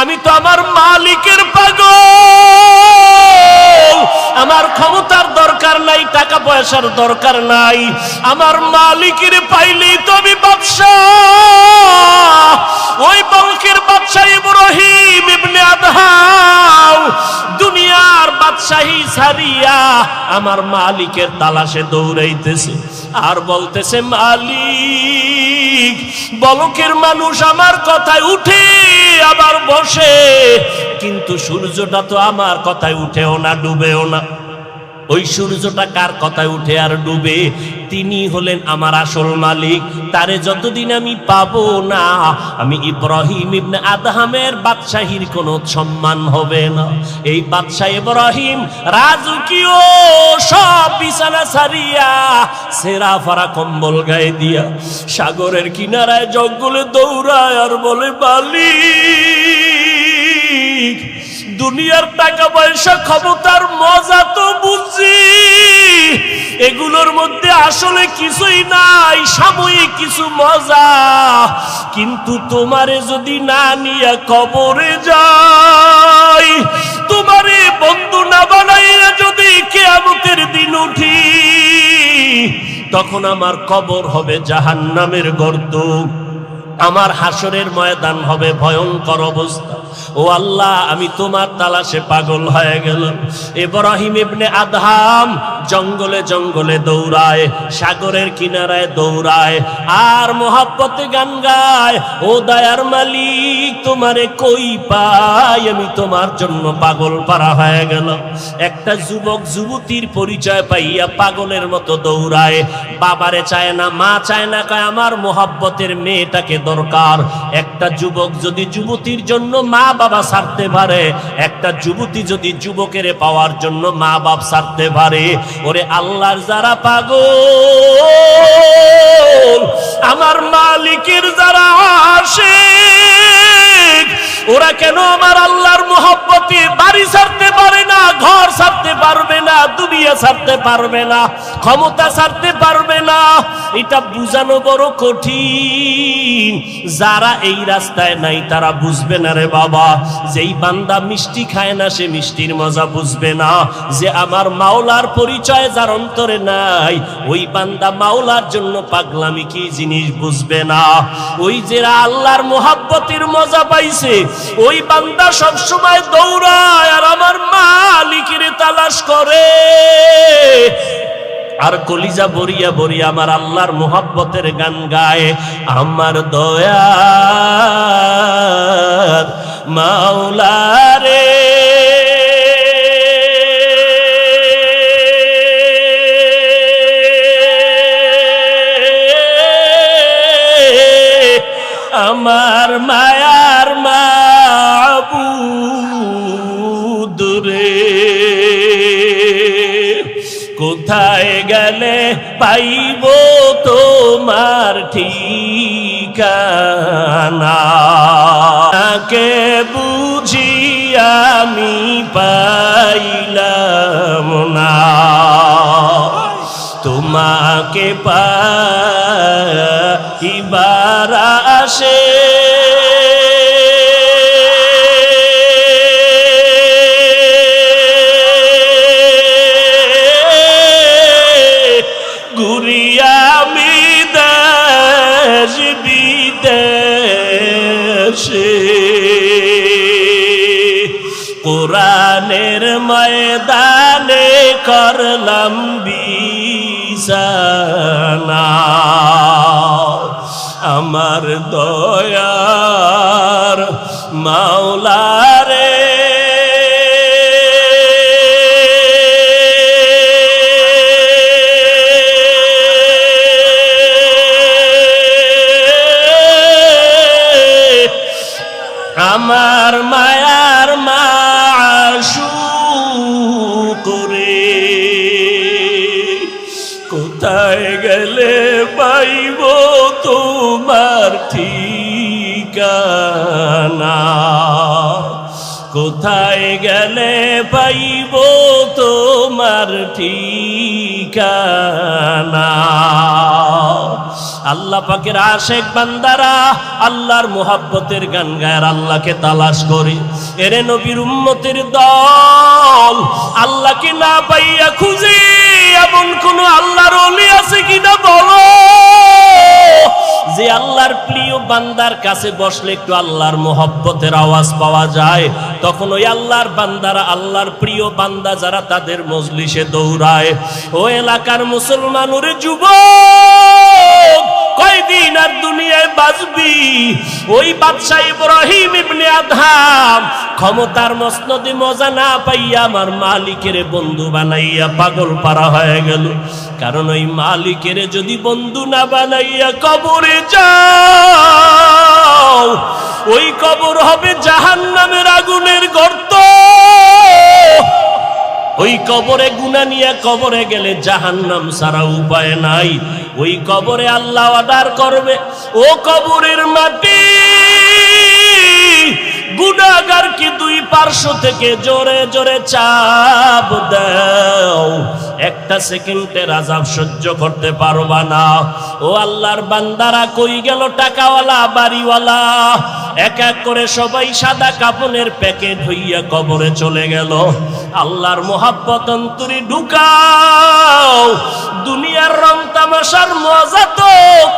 আমি তো আমার মালিকের পাগল। আমার ক্ষমতার দরকার নাই, টাকা পয়সার দরকার নাই। আমার মালিকের পাইলেই তো আমি ব্যবসা। ওই বলকের বাদশাহ ইব্রাহিম ইবনে আদহাম, দুনিয়ার বাদশাহী ছাড়িয়া আমার মালিকের তালাশে দৌড়াইতেছে আর বলতেছে, মালিক বলকের মানুষ আমার কথায় উঠে আবার বসে। কিন্তু সূর্যটা তো আমার কথায় উঠেও না, ডুবেও না। ওই সূর্যটা কার কথায় উঠে আর ডুবে? তিনি হলেন আমার আসল মালিক, তারে যতদিন আমি পাবো না, আমি ইব্রাহিম ইবনে আদহামের বাদশাহীর কোনো সম্মান হবে না। এই বাদশাহ ইব্রাহিম রাজকীয় সব বিছানা সারিয়া সেরা ফারা কম্বল গায়ে দিয়া সাগরের কিনারায় জঙ্গলে দৌড়ায় আর বলে, মালিক দুনিয়ার টাকা পয়সা ক্ষমতার মজা তো বুঝছি। এগুলোর মধ্যে আসলে কিছুই নাই, সাময়িক কিছু মজা। কিন্তু তোমারে যদি না নিয়ে কবরে যাই, তোমারে বন্ধু না বানাইয়া যদি কেয়ামতের দিন উঠি, তখন আমার কবর হবে জাহান্নামের গর্ত। আমার হাসরের ময়দান হবে ভয়ঙ্কর অবস্থা। ও আল্লাহ, আমি তোমার তালাশে পাগল হয়ে গেলাম। ইব্রাহিম ইবনে আদহাম জঙ্গলে জঙ্গলে দৌড়ায়, সাগরের কিনারায় দৌড়ায়, আর মোহাব্বতে গান গায়, ও দয়ার মালিক, তোমারে কই পাই? আমি তোমার জন্য পাগল পারা হয়ে গেল একটা যুবক যুবতীর পরিচয় পাইয়া পাগলের মতো দৌড়ায়, বাবারে চায় না, মা চায় না, কয় আমার মোহাব্বতের মেয়েটাকে দরকার। একটা যুবক যদি যুবতীর জন্য মা বাবা ছাড়তে পারে। একটা যুবতী যদি যুবকের পাওয়ার জন্য মা বাপ ছাড়তে পারে, ওরে আল্লাহর যারা পাগল, আমার মালিকের যারা আসে ওরা কেন আমার আল্লাহর মোহব্বতে বাড়ি ছাড়তে পারে না, ঘর ছাড়তে পারবে না, দুনিয়া ছাড়তে পারবে না, ক্ষমতা ছাড়তে পারবে না? এটা বুঝানো বড় কঠিন। যারা এই রাস্তায় নাই, তারা বুঝবে না রে বাবা। যেই বান্দা মিষ্টি খায় না, সে মিষ্টির মজা বুঝবে না। যে আমার মাওলার পরিচয় যার অন্তরে নাই, ওই বান্দা মাওলার জন্য পাগলামি কি জিনিস বুঝবে না। ওই যে আল্লাহর মোহাব্বতের মজা পাইছে, ওই বান্দা সব সময় দৌড়ায় আর আমার মালিকের তালাশ করে। আর কলিজা বরিয়া বরিয়া আমার আল্লাহর মোহাব্বতের গান গায়, আমার দয়া মাওলারে। আমার মায়ার মাবুদ রে। কোথায় গেলে পাইব তোমার ঠিকানা। কে বুঝি আমি পাইলাম না। তোমাকে পাইবার আসে ময়দানে করলাম বিছানা। আমার দয়ার মাওলারে আমার মায়ার মাসু ঠিকানা? কোথায় গেলে পাইব তোমার ঠিকানা? আল্লাহ পাকের আশেক বান্দারা আল্লাহর মোহাব্বতের গান গায়ের আল্লাহকে তালাশ করে। এরে নবীর উম্মতের দল, আল্লাহকে না পাইয়া খুঁজি এমন কোন আল্লাহর অলি আছে কিনা বলো? যে আল্লাহর প্রিয় বান্দার কাছে বসলে একটু আল্লাহর মোহব্বতের আওয়াজ পাওয়া যায়, তখন ওই আল্লাহর বান্দারা আল্লাহর প্রিয় বান্দা যারা তাদের মজলিসে দৌড়ায়। ও এলাকার মুসলমান, ওরে যুব কয়দিন আর দুনিয়ায় বাঁচবি? ওই বাদশাহ ইব্রাহিম ইবনে আদহাম ক্ষমতার মসনদে মজা না পাইয়া আমার মালিকের বন্ধু বানাইয়া পাগল পারা হয়ে গেল। কারণ ওই মালিকের যদি বন্ধু না বানাইয়া কবরে যাও, ওই কবর হবে জাহান নামের আগুনের গর্ত। ওই কবরে গুনা নিয়ে কবরে গেলে জাহান্নাম সারা উপায় নাই। ওই কবরে আল্লাহ আদার করবে, ও কবরের মাটি গুনাগার কি দুই পার্শ্ব থেকে জোরে জোরে চাপ দাও। একটা সেকেন্ডের আজাব সহ্য করতে পারবা না। ও আল্লাহর বান্দারা কই গেল টাকাওয়ালা, বাড়িওয়ালা? এক এক করে সবাই সাদা কাপনের প্যাকেট হইয়া কবরে চলে গেল। আল্লাহর মোহাব্বত অন্তরে ঢুকাও। দুনিয়ার রং তামাশার মজা তো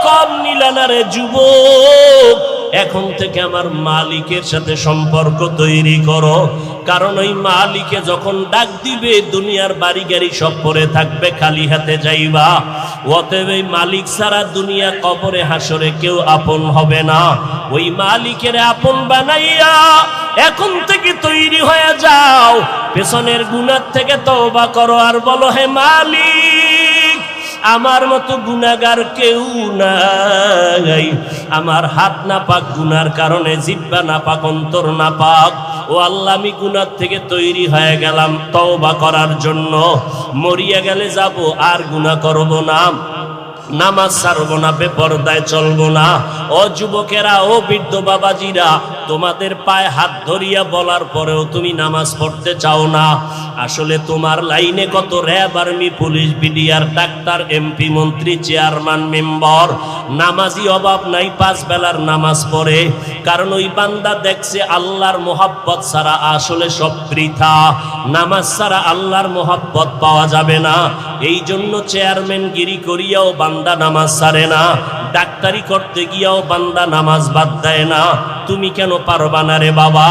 কম নিলানারে যুবক। এখন থেকে আমার মালিকের সাথে সম্পর্ক তৈরি করো। কারণ ওই মালিকে যখন ডাক দিবে, দুনিয়ার বাড়ি গাড়ি সব পরে থাকবে, খালি হাতে যাইবা। অতএব এই মালিক সারা দুনিয়া কবরে হাসরে কেউ আপন হবে না। ওই মালিকের আপন বানাইয়া এখন থেকে তৈরি হয়ে যাও। পেছনের গুণার থেকে তওবা করো আর বলো, হে মালিক আমার মতো গুনাগার কেউ নাই। আমার হাত না পাক গুনার কারণে জিব্বা না পাক অন্তর না পাক ও আল্লাহ, আমি গুনার থেকে তৈরি হয়ে গেলাম তওবা করার জন্য। মরিয়া গেলে যাব, আর গুনা করব না। নামাজ ছাড়বো না, বেপরদায় চলবো না। ও যুবকেরা, ও বৃদ্ধ বাবাজিরা, তোমাদের পায়ে হাত ধরিয়া বলার পরেও তুমি নামাজ পড়তে চাও না। আসলে তোমার লাইনে কত RAB army, police, BDR, doctor, MP, মন্ত্রী, চেয়ারম্যান, মেম্বার। নামাজি অভাব নাই, পাঁচ বেলার নামাজ পড়ে। কারণ ওই বান্দা দেখছে আল্লাহর মোহাব্বত ছাড়া আসলে সব বৃথা। নামাজ ছাড়া আল্লাহর মোহাব্বত পাওয়া যাবে না। এই জন্য চেয়ারম্যান গিরি করিয়াও বান্দা নামাজ সারে না, ডাক্তারি করতে গিয়াও বান্দা নামাজ বাদ দেয় না। তুমি কেন পারবা না রে বাবা?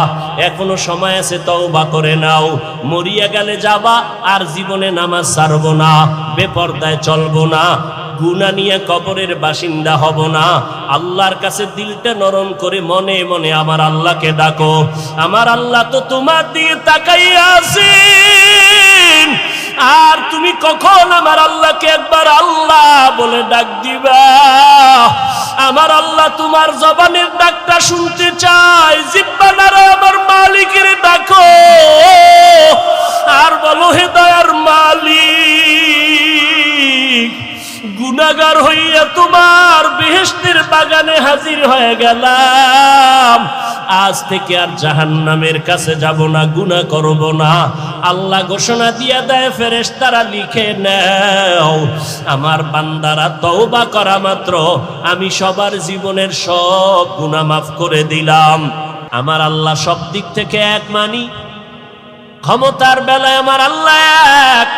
এখনও সময় আছে, তওবা করে নাও। মরিয়া গেলে যাবা, আর জীবনে নামাজ সারবো না, বেপর্দায় চলবো না। গুনা নিয়ে কবরের বাসিন্দা হব না। আল্লাহর কাছে দিলটা নরম করে মনে মনে আমার আল্লাহকে ডাকো। আমার আল্লাহ তো তোমার দিকে তাকাইয়া আছেন। আর তুমি কখন আমার আল্লাহকে একবার আল্লাহ বলে ডাক দিবা? আমার আল্লাহ তোমার জবানের ডাকটা শুনতে চাই জিব্বানারা আমার মালিকের ডাকো। আর গুনাগার হইয়া তোমার বেহেস্তের বাগানে হাজির হয়ে গেলাম। আজ থেকে আর জাহান্নামের কাছে যাব না, গুনাহ করব না। আল্লাহ ঘোষণা দিয়া দেয়, ফেরেশতারা লিখে নাও, আমার বান্দারা তওবা করা মাত্র। আমি সবার জীবনের সব গুনাহ মাফ করে দিলাম। আমার আল্লাহ সব দিক থেকে এক মানি। ক্ষমতার বেলায় আমার আল্লাহ এক।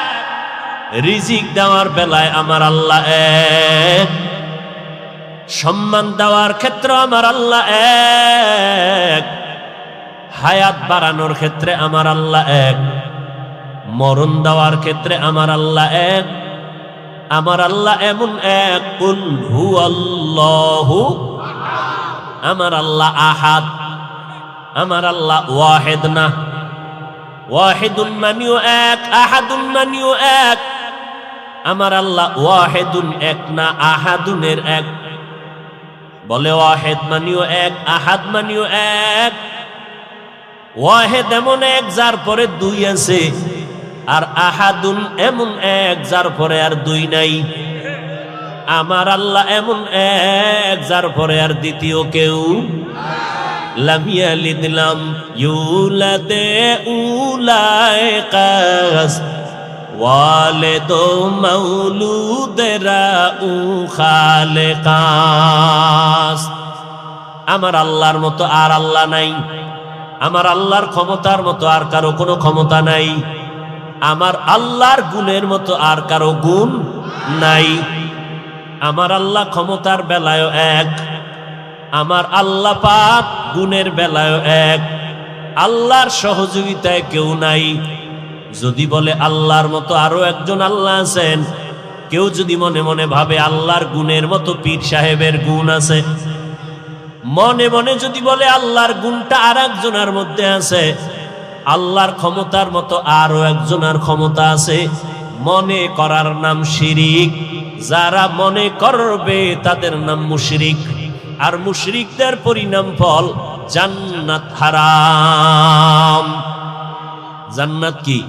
রিজিক দেওয়ার বেলায় আমার আল্লাহ এক। সম্মান দেওয়ার ক্ষেত্রে আমার আল্লাহ এক। হায়াত বাড়ানোর ক্ষেত্রে আমার আল্লাহ এক। মরণ দেওয়ার ক্ষেত্রে আমার আল্লাহ এক। আমার আল্লাহ এমন এক, কুল হু আল্লাহু আমার আল্লাহ আহাদ, আমার আল্লাহ ওয়াহেদ না। ওয়াহেদুন মানিও এক, আহাদুন মানিও এক। আমার আল্লাহ ওয়াহেদুন এক না আহাদুনের এক। বলে ওয়াহেদ মানিও এক, আহাদ মানিও এক। ওয়াহেদ এমন এক যার পরে দুই আছে, আর আহাদুন এমন এক যার পরে আর দুই নাই। আমার আল্লাহ এমন এক যার পরে আর দ্বিতীয় কেউ লাম ইয়ালিদ লাম ইউলাদে উলায় কাস ওয়ালেদ মৌলুদেরা উ খালেকাস। আমার আল্লাহর মতো আর আল্লাহ নাই। আমার আল্লাহর ক্ষমতার মতো আর কারও কোনো ক্ষমতা নাই। আমার আল্লাহর গুণের মতো আর কারও গুণ নাই। আমার আল্লাহ ক্ষমতার বেলায় এক। আমার আল্লাহ পাক গুণের বেলায় এক। আল্লাহর সহযোগিতায় কেউ নাই। যদি বলে আল্লাহর মতো আরও একজন আল্লাহ আছেন, কেউ যদি মনে মনে ভাবে আল্লাহর গুণের মতো পীর সাহেবের গুণ আছে, মনে মনে যদি বলে আল্লাহর গুণটা আর একজনের মধ্যে আছে, আল্লাহর ক্ষমতার মতো আরও একজনের ক্ষমতা আছে, মনে করার নাম শিরিক। যারা মনে করবে তাদের নাম মুশরিক। আর মুশরিকদের পরিণাম ফল জান্নাত হারাম। জান্নাত কি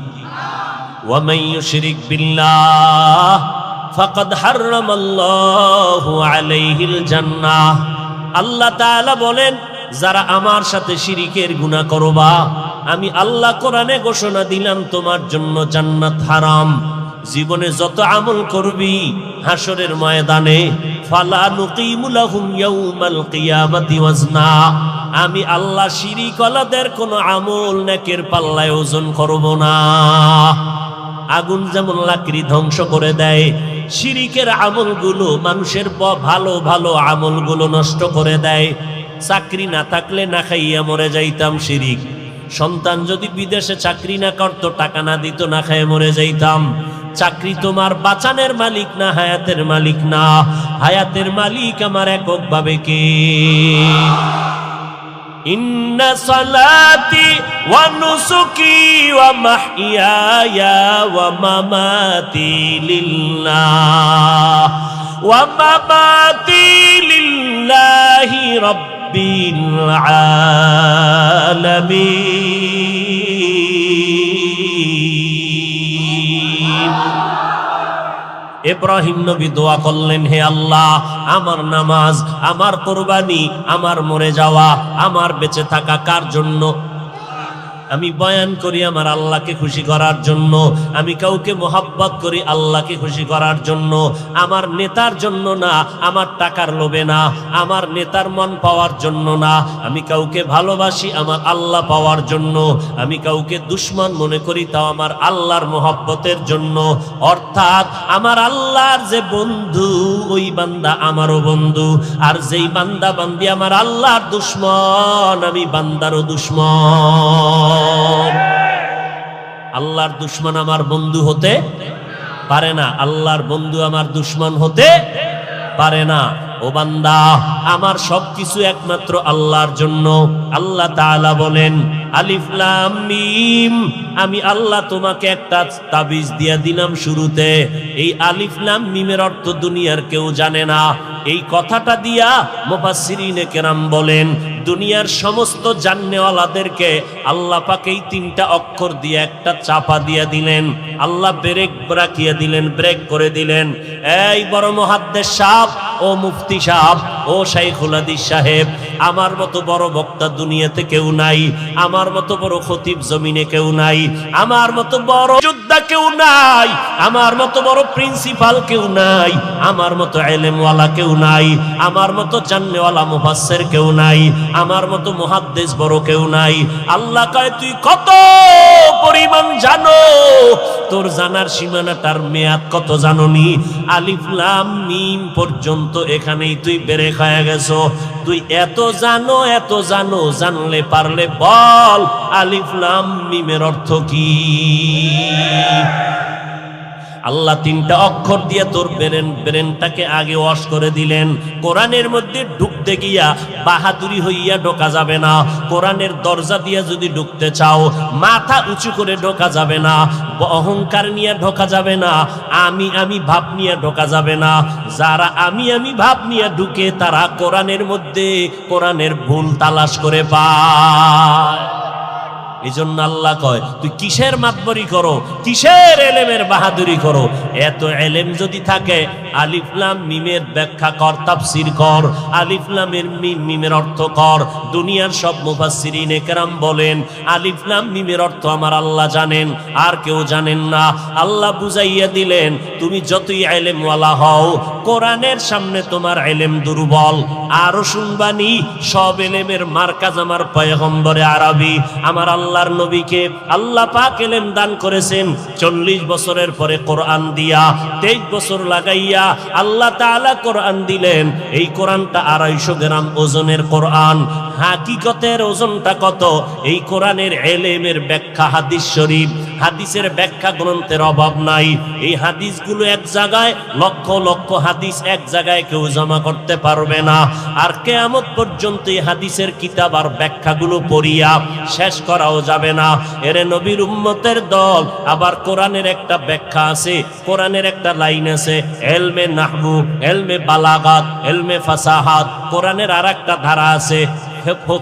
ومن يشرك بالله فقد حرم الله عليه الجنة আল্লাহ তাআলা বলেন যারা আমার সাথে শিরিকের গুনাহ করবা আমি আল্লাহ কোরআনে ঘোষণা দিলাম তোমার জন্য জান্নাত হারাম জীবনে যত আমল করবি হাসরের ময়দানে ফালা নুকিমু লাহুম ইয়াউমাল কিয়ামাতি ওয়াজনা আমি আল্লাহ শিরিকলাদের কোনো আমল নেকের পাল্লায় ওজন করব না। আগুন যেমন লাকড়ি ধ্বংস করে দেয় শিরিকের আমলগুলো মানুষের ভালো ভালো আমলগুলো নষ্ট করে দেয়। চাকরি না থাকলে না খাইয়া মরে যাইতাম শিরিক সন্তান যদি বিদেশে চাকরি না করতো, টাকা না দিত, না খাইয়ে মরে যাইতাম। চাকরি তোমার বাঁচানের মালিক না, হায়াতের মালিক না। হায়াতের মালিক আমার এককভাবে কে? إن صلاتي ونسكي ومحياي ومماتي لله ومماتي لله رب العالمين. ইব্রাহিম নবী দোয়া করলেন, হে আল্লাহ, আমার নামাজ, আমার কোরবানি, আমার মরে যাওয়া, আমার বেঁচে থাকা কার জন্য? আমি বয়ান করি আমার আল্লাহকে খুশি করার জন্য, আমি কাউকে মোহাব্বত করি আল্লাহকে খুশি করার জন্য। আমার নেতার জন্য না, আমার টাকার লোভে না, আমার নেতার মন পাওয়ার জন্য না। আমি কাউকে ভালোবাসি আমার আল্লাহ পাওয়ার জন্য, আমি কাউকে দুশ্মন মনে করি তাও আমার আল্লাহর মোহাব্বতের জন্য। অর্থাৎ আমার আল্লাহর যে বন্ধু, ওই বান্দা আমারও বন্ধু। আর যেই বান্দা বান্দি আমার আল্লাহর দুশ্মন, আমি বান্দারও দুশ্মন। আল্লাহর দুশ্মন আমার বন্ধু হতে পারে না। আল্লাহর বন্ধু আমার দুশ্মন হতে পারে না। ও বান্দা, আমার সবকিছু একমাত্র আল্লাহর জন্য। আল্লাহ তাআলা বলেন, আলিফ লাম আমি আল্লাহ তোমাকে একটা তাবিজ দিয়া দিলাম শুরুতে। এই আলিফ লাম মিমের অর্থ দুনিয়ার কেউ জানে না। এই কথাটা দিয়া মুফাসসিরিনে কেরাম বলেন দুনিয়ার সমস্ত জান্নেওয়ালাদেরকে আল্লাহ পাক তিনটা অক্ষর দিয়ে একটা চাপা দিয়ে দিলেন। আল্লাহ ব্রেক রাখিয়ে দিলেন ব্রেক করে দিলেন। এই বড় মহাদ্দের সাহ ও মুফতি সাহ ও শাইখুল সাহেব, আমার মতো বড় বক্তা দুনিয়াতে কেউ নাই, আমার মতো বড় খতিব জমিনে কেউ নাই, আমার মতো বড় যোদ্ধা কেউ নাই, আমার মতো বড় প্রিন্সিপাল কেউ নাই, আমার মতো এলেমওয়ালা কেউ নাই, আমার মতো জান্নেওয়ালা মুফাসসির কেউ নাই, আমার মতো মুহাদ্দিস বড় কেউ নাই। আল্লাহ কয়, তুই কত পরিমাণ জানো? তোর জানার সীমানাটার মেয়াদ কত জাননি? আলিফ লাম মিম পর্যন্ত এখানেই তুই বেড়ে খায়া গেছো। তুই এত জানো এত জানো, জানলে পারলে বল, আলিফ লাম, মিমের অর্থ কি? আল্লাহ তিনটা অক্ষর দিয়ে তোর ব্রেন, ব্রেনটাকে আগে ওয়াশ করে দিলেন। কোরআনের মধ্যে ঢুকতে গিয়া বাহাদুরি হইয়া ঢোকা যাবে না। কোরআনের দরজা দিয়ে যদি ঢুকতে চাও, মাথা উঁচু করে ঢোকা যাবে না। অহংকার নিয়ে ঢোকা যাবে না। আমি আমি ভাব নিয়ে ঢোকা যাবে না। যারা আমি আমি ভাব নিয়ে ঢুকে, তারা কোরআনের মধ্যে কোরআনের ভুল তালাশ করে পায়। এই জন্য আল্লাহ কয়, তুই কিসের মাতবরি করো? কিসের এলেমের বাহাদুরি করো? এত এলেম যদি থাকে আলিফলাম মিমের ব্যাখ্যা কর, তাফসির কর। আলিফলামের মিম, মিমের অর্থ কর। দুনিয়ার সব মুফাসসিরিন একরাম বলেন আলিফলাম মিমের অর্থ আমার আল্লাহ জানেন, আর কেউ জানেন না। আল্লাহ বুঝাইয়া দিলেন, তুমি যতই এলেমওয়ালা হও, কোরআনের সামনে তোমার এলেম দুর্বল। আরও শুনবানি, সব এলেমের মার্কাজ আমার পয়গম্বরে আরবি। আমার আল্লাহর নবীকে আল্লাহ পাক এলেম দান করেছেন। চল্লিশ বছরের পরে কোরআন দিয়া, তেইশ বছর লাগাইয়া আল্লাহ তাআলা কোরআন দিলেন। এই কোরআনটা আড়াইশো গ্রাম ওজনের কোরআন। হাকিকতের ওজনটা কত? এই কোরআনের এলেমের ব্যাখ্যা হাদিস শরীফ। হাদিসের ব্যাখ্যা গ্রন্থের অভাব নাই। এই হাদিসগুলো এক জায়গায়, লক্ষ লক্ষ হাদিস এক জায়গায় কেউ জমা করতে পারবে না। আর কেয়ামত পর্যন্ত এই হাদিসের কিতাব আর ব্যাখ্যাগুলো পড়িয়া শেষ করাও যাবে না। এরে নবীর উম্মতের দল। আবার কোরআনের একটা ব্যাখ্যা আছে, কোরআনের একটা লাইন আছে, এলমে নাহবু এলমে বালাগাত, এলমে ফাসাহাত। কোরআনের আর একটা ধারা আছে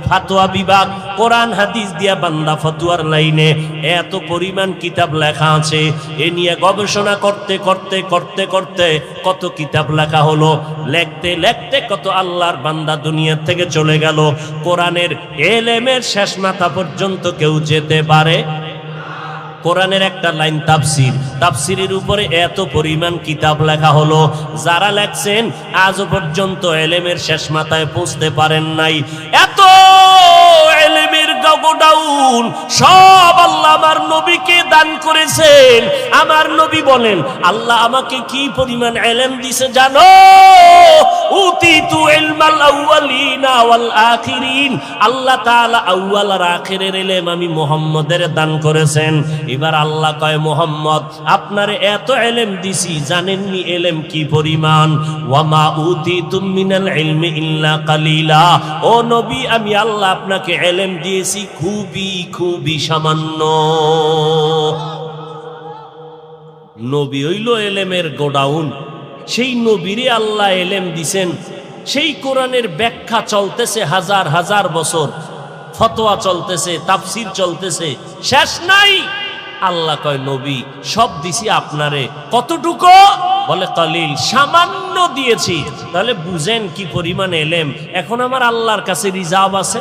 ফাতোয়া বিভাগ, কোরআন হাদিস দিয়া বান্দা ফতুয়ার লাইনে এত পরিমাণ কিতাব লেখা আছে। এ নিয়ে গবেষণা করতে করতে করতে করতে কত কিতাব লেখা হলো। লেখতে লেখতে কত আল্লাহর বান্দা দুনিয়া থেকে চলে গেল। কোরআনের এলেমের শেষ মাথা পর্যন্ত কেউ যেতে পারে? কোরআনের একটা লাইন তাফসির। তাফসিরের উপরে এত পরিমাণ কিতাব লেখা হলো, যারা লেখছেন আজও পর্যন্ত এলেমের শেষ মাথায় পৌঁছতে পারেন নাই। এত গগডাউন সব আল্লাহ আমার নবীকে দান করেছেন। আমার নবী বলেন, আল্লাহ আমাকে কি পরিমাণ এলেম দিছে জানো? উতিতু ইলমাল আউয়ালিনা ওয়াল আখিরিন। আল্লাহ তাআলা আউয়াল আর আখিরের আমি মুহাম্মদের দান করেছেন। এবার আল্লাহ কয়, মুহাম্মদ, আপনারে এত এলেম দিছি, জানেননি এলেম কি পরিমাণ? ওয়ামা উতিতুম মিনাল ইলমি ইল্লা কালিলা। ও নবী, আমি আল্লাহ আপনাকে এলেম দিয়েছি খুবই খুবই সামান্য। নবী হইল এলেমের গোডাউন। সেই নবীরে আল্লাহ এলেম দিছেন। সেই কোরআনের ব্যাখ্যা চলতেছে হাজার হাজার বছর। ফতোয়া চলতেছে, তাফসির চলতেছে। শেষ নাই। আল্লাহ কয়, নবী, সব দিছি আপনারে। কতটুকু? বলে, কালিল, সামান্য দিয়েছি। তাহলে বুঝেন কি পরিমাণ এলেম। এখন আমার আল্লাহর কাছে রিজার্ভ আছে।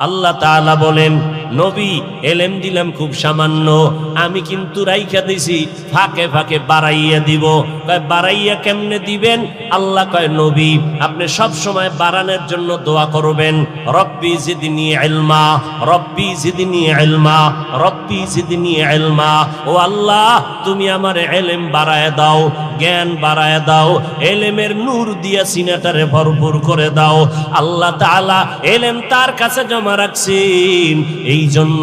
আল্লাহ তাআলা বলেন, নবী, এলেম দিলাম খুব সামান্য। আমি কিন্তু রাইখা দিছি, ফাঁকে ফাঁকে বাড়াইয়া দিব। কয়, বাড়াইয়া কেমনে দিবেন? আল্লাহ কয়, নবী, আপনি সব সময় বাড়ানোর জন্য দোয়া করবেন। রব্বি জিদনি ইলমা, রব্বি জিদনি ইলমা, রব্বি জিদনি ইলমা। ও আল্লাহ, তুমি আমার এলেম বাড়ায় দাও। জ্ঞান বাড়ায় দাও, এলেমের নূর দিয়া সিনাটারে ভরপুর করে দাও। আল্লাহ তাআলা এলেম তার কাছে জমা রাখছেন। এই জন্য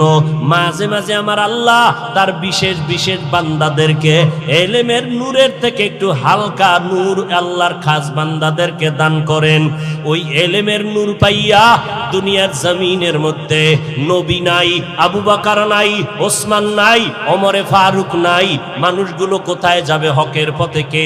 মাঝে মাঝে আমার আল্লাহ তার বিশেষ বিশেষ বান্দাদেরকে এলেমের নূরের থেকে একটু হালকা নূর আল্লাহর খাস বান্দাদেরকে দান করেন। ওই এলেমের নূর পাইয়া দুনিয়ার জমিনের মধ্যে নবী নাই, আবু বাকার নাই, ওসমান নাই অমরে ফারুক নাই, মানুষগুলো কোথায় যাবে হকের পথে কে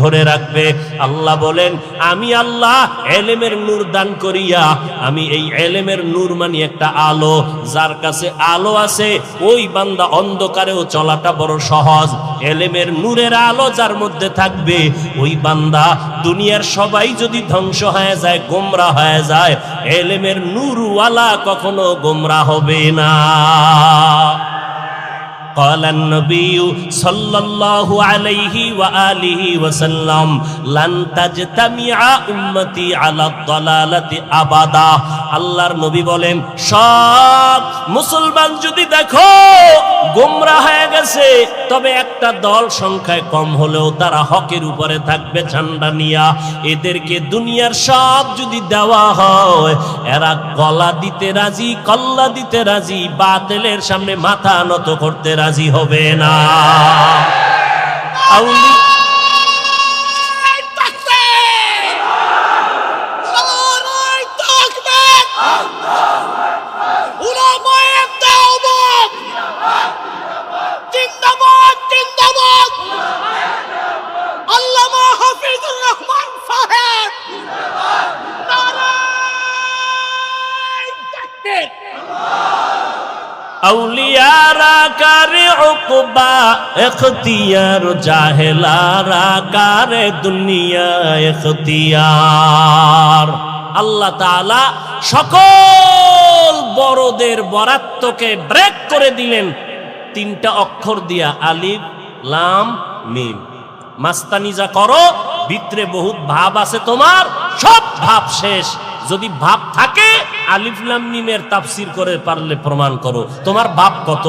ধরে রাখবে। আল্লাহ বলেন, আমি আল্লাহ এলেমের নূর দান করিয়া, আমি এই এলেমের নূর মানি একটা আলো। যার কাছে আলো আছে, ওই বান্দা অন্ধকারেও চলাটা বড় সহজ। এলেমের নূরের আলো যার মধ্যে থাকবে, ওই বান্দা দুনিয়ার সবাই যদি ধ্বংস হয়ে যায়, গোমরা হয়ে যায়, এলেমের নূরওয়ালা কখনো গোমরা হবে না। قال النبي صلى الله عليه وآله وسلم لن تجتمع أمتي على الضلالة أبدا আল্লাহর নবী বলেন সব মুসলমান যদি দেখো গোমরা হয়ে গেছে, তবে একটা দল সংখ্যায় কম হলেও তারা হকের উপরে থাকবে ঝান্ডা নিয়া। এদেরকে দুনিয়ার সব যদি দেওয়া হয়, এরা গলা দিতে রাজি, কল্লা দিতে রাজি, বাতেলের সামনে মাথা নত করতে রাজি হবে না। আউলি আউলিয়ারা কারে এখতিয়ার জাহেলারা কারে দুনিয়া এখতিয়ার। আল্লাহ তাআলা সকল বড়দের বরাত্মকে ব্রেক করে দিলেন। তিনটা অক্ষর দিয়া আলিফ, লাম, মিম। মাস্তানি যা করো, ভিতরে বহুত ভাব আছে তোমার, সব ভাব শেষ। যদি ভাব থাকে আলিফলাম নিমের তাফসির করে পারলে প্রমাণ করো। তোমার ভাব কত?